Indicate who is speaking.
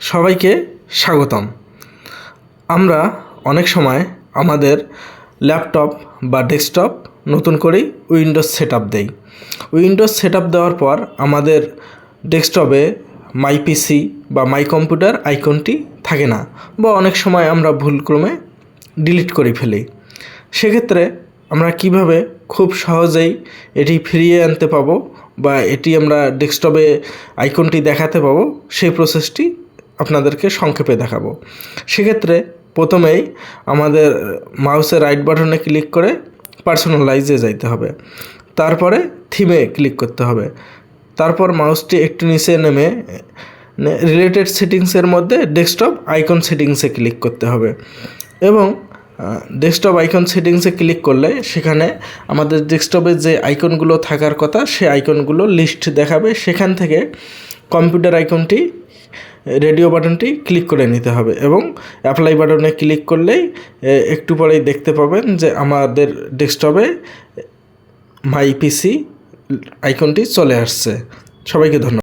Speaker 1: সবাইকে স্বাগতম। আমরা অনেক সময় আমাদের ল্যাপটপ বা ডেস্কটপ নতুন করেই উইন্ডোজ সেট আপ দেই। উইন্ডোজ সেট আপ দেওয়ার পর আমাদের ডেস্কটপে মাই পিসি বা মাই কম্পিউটার আইকনটি থাকে না বা অনেক সময় আমরা ভুলক্রমে ডিলিট করে ফেলি। সেক্ষেত্রে আমরা কীভাবে খুব সহজেই এটি ফিরিয়ে আনতে পাবো বা এটি আমরা ডেস্কটপে আইকনটি দেখাতে পাবো সেই প্রসেসটি আপনাদেরকে সংক্ষেপে দেখাবো। সেক্ষেত্রে প্রথমেই আমাদের মাউসের রাইট বাটনে ক্লিক করে পার্সোনালাইজে যাইতে হবে। তারপরে থিমে ক্লিক করতে হবে। তারপর মাউসটি একটু নিচে নেমে রিলেটেড সেটিংসের মধ্যে ডেস্কটপ আইকন সেটিংসে ক্লিক করতে হবে। এবং ডেস্কটপ আইকন সেটিংসে ক্লিক করলে সেখানে আমাদের ডেস্কটপে যে আইকনগুলো থাকার কথা, সে আইকনগুলো লিস্ট দেখাবে। সেখান থেকে কম্পিউটার আইকনটি রেডিও বাটনটি ক্লিক করে নিতে হবে এবং অ্যাপ্লাই বাটনে ক্লিক করলেই একটু পরেই দেখতে পাবেন যে আমাদের ডেস্কটপে মাই পিসি আইকনটি চলে আসছে। সবাইকে ধন্যবাদ।